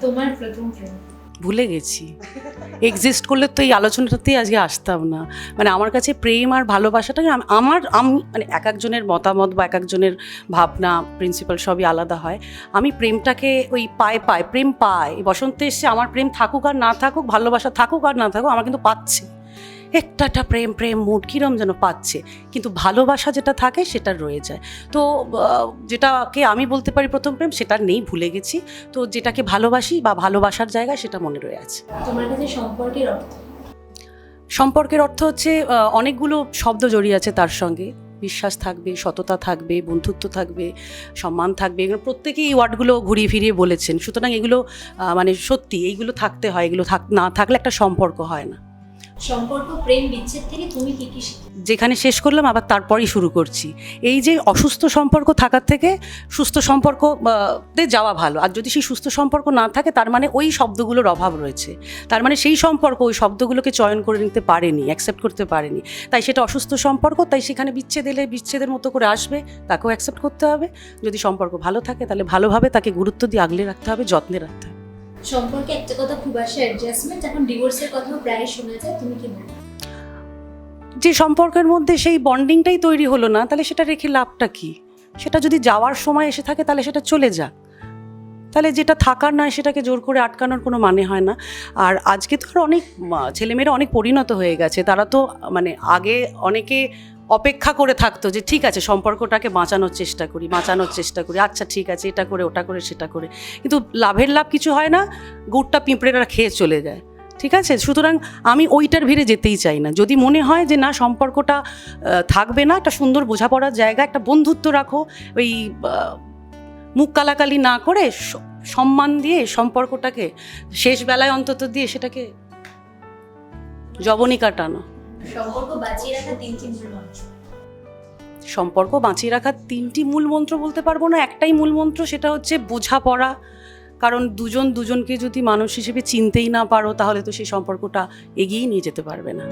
তোমার প্রথম প্রেম। ভুলে গেছি। এক্সিস্ট করলে তো এই আলোচনাটাতেই আজকে আসতাম না। মানে আমার কাছে প্রেম আর ভালোবাসাটা আমার, আমি মানে এক একজনের মতামত বা এক একজনের ভাবনা প্রিন্সিপাল সবই আলাদা হয়। আমি প্রেমটাকে ওই পায় পায়, প্রেম পায়। বসন্তে এসে আমার প্রেম থাকুক আর না থাকুক, ভালোবাসা থাকুক আর না থাকুক, আমার কিন্তু পাচ্ছে একটা একটা প্রেম প্রেম মুড কীরম যেন পাচ্ছে। কিন্তু ভালোবাসা যেটা থাকে সেটা রয়ে যায়। তো যেটাকে আমি বলতে পারি প্রথম প্রেম সেটা নেই ভুলে গেছি। তো যেটাকে ভালোবাসি বা ভালোবাসার জায়গায় সেটা মনে রয়ে আছে। তোমার কাছে সম্পর্কের অর্থ? সম্পর্কের অর্থ হচ্ছে অনেকগুলো শব্দ জড়িয়ে আছে তার সঙ্গে। বিশ্বাস থাকবে সততা থাকবে বন্ধুত্ব থাকবে সম্মান থাকবে। এগুলো প্রত্যেকেই এই ওয়ার্ডগুলো ঘুরিয়ে ফিরিয়ে বলেছেন। সুতরাং এগুলো মানে সত্যি এইগুলো থাকতে হয় এগুলো থাক না থাকলে একটা সম্পর্ক হয় না। সম্পর্ক, প্রেম, বিচ্ছেদ থেকে তুমি কি কি যেখানে শেষ করলাম, আবার তারপরই শুরু করছি। এই যে অসুস্থ সম্পর্ক থাকার থেকে সুস্থ সম্পর্ক তে যাওয়া ভালো। আর যদি সেই সুস্থ সম্পর্ক না থাকে, তার মানে ওই শব্দগুলোর অভাব রয়েছে। তার মানে সেই সম্পর্ক ওই শব্দগুলোকে চয়ন করে নিতে পারেনি অ্যাকসেপ্ট করতে পারেনি। তাই সেটা অসুস্থ সম্পর্ক, তাই সেখানে বিচ্ছেদ এলে বিচ্ছেদের মতো করে আসবে, তাকেও অ্যাকসেপ্ট করতে হবে। যদি সম্পর্ক ভালো থাকে, তাহলে ভালোভাবে তাকে গুরুত্ব দিয়ে আগলে রাখতে হবে, যত্নে রাখতে হবে। সম্পর্কে একটা কথা খুব আসে অ্যাডজাস্টমেন্ট এখন ডিভোর্সের কথাও প্রায় শোনা যায়, তুমি কি বলো? যে সম্পর্কের মধ্যে সেই বন্ডিংটাই তৈরি হলো না, তাহলে সেটা রেখে লাভটা কি? সেটা যদি যাওয়ার সময় এসে থাকে, তাহলে সেটা চলে যাক। তাহলে যেটা থাকার নয়, সেটাকে জোর করে আটকানোর কোনো মানে হয় না। আর আজকে তো আর অনেক ছেলেমেয়েরা অনেক পরিণত হয়ে গেছে, তারা তো মানে আগে অনেকে অপেক্ষা করে থাকতো যে, ঠিক আছে, সম্পর্কটাকে বাঁচানোর চেষ্টা করি, বাঁচানোর চেষ্টা করি আচ্ছা ঠিক আছে, এটা করে, ওটা করে, সেটা করে। কিন্তু লাভের লাভ কিছু হয় না, গুড়টা পিঁপড়েরা খেয়ে চলে যায়, ঠিক আছে? সুতরাং আমি ওইটার ভিড়ে যেতেই চাই না। যদি মনে হয় যে, না, সম্পর্কটা থাকবে না, একটা সুন্দর বোঝাপড়ার জায়গা, একটা বন্ধুত্ব রাখো, ওই মুখ কালাকালি না করে সম্মান দিয়ে সম্পর্কটাকে শেষ বেলায় অন্তত দিয়ে সেটাকে জবনী কাটানো। সম্পর্ক বাঁচিয়ে রাখা তিনটি মূল মন্ত্র। সম্পর্ক বাঁচিয়ে রাখার তিনটি মূল মন্ত্র বলতে পারব না, একটাই মূল মন্ত্র, সেটা হচ্ছে বোঝাপড়া। কারণ দুজন দুজনকে যদি মানুষ হিসেবে চিনতেই না পারো, তাহলে তো সেই সম্পর্কটা এগিয়ে নিয়ে যেতে পারবে না।